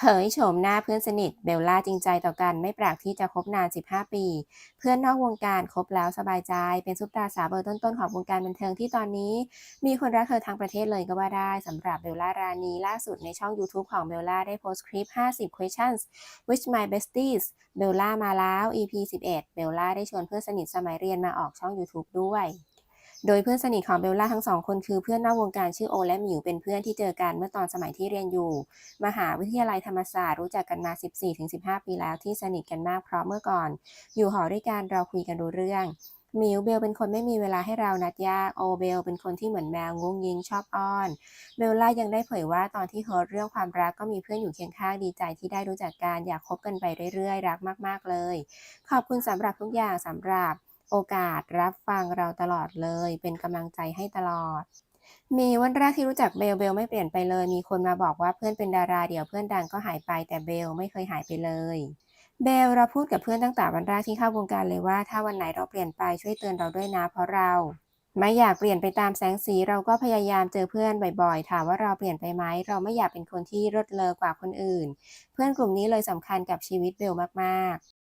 เผยโฉมหน้าเพื่อนสนิทเบลล่าจริงใจต่อกันไม่แปลกที่จะคบนาน 15 ปี เพื่อนนอกวงการคบแล้วสบายใจ เป็นซุปตาสาวเบอร์ต้นๆของวงการบันเทิงที่ตอนนี้ มีคนรักเธอทั้งประเทศเลยก็ว่าได้สำหรับเบลล่ารานีล่าสุดในช่อง YouTube ของเบลล่าได้โพสต์คลิป 50 questions which my besties เบลล่ามาแล้ว EP 11 เบลล่าได้ชวนเพื่อนสนิทสมัยเรียนมาออกช่อง YouTube ด้วย โดยเพื่อนสนิทของเบลล่าทั้งสองคนคือเพื่อนนอกวงการชื่อโอและหมิวเป็นเพื่อนที่เจอกันเมื่อตอนสมัยที่เรียนอยู่ มหาวิทยาลัยธรรมศาสตร์รู้จักกันมา 14-15 ปีแล้วที่สนิทกันมากเพราะเมื่อก่อน อยู่หอด้วยกันเราคุยกันรู้เรื่องมิวเบลเป็นคนไม่มีเวลาให้เรานัดยากโอเบลเป็นคนที่เหมือนแมวงุ้งยิงชอบอ้อน เบลล่ายังได้เผยว่าตอนที่โฮสต์ตเรื่องความรักก็มีเพื่อนอยู่เคียงข้างดีใจที่ได้รู้จักกันอยากคบกันไปเรื่อยๆ รักมากๆเลย ขอบคุณสำหรับทุกอย่างสำหรับ โอกาสรับฟังเราตลอดเลย เป็นกำลังใจให้ตลอด มีวันแรกที่รู้จักเบลเบลไม่เปลี่ยนไปเลย มีคนมาบอกว่าเพื่อนเป็นดาราเดี๋ยวเพื่อนดังก็หายไปแต่เบลไม่เคยหายไปเลยเบลเราพูดกับเพื่อนตั้งแต่วันแรกที่เข้าวงการเลยว่า ถ้าวันไหนเราเปลี่ยนไปช่วยเตือนเราด้วยนะเพราะเรา ไม่อยากเปลี่ยนไปตามแสงสีเราก็พยายามเจอเพื่อนบ่อยๆ ถามว่าเราเปลี่ยนไปไหมเราไม่อยากเป็นคนที่รดเลอกว่าคนอื่น เพื่อนกลุ่มนี้เลยสำคัญกับชีวิตเบลมากๆ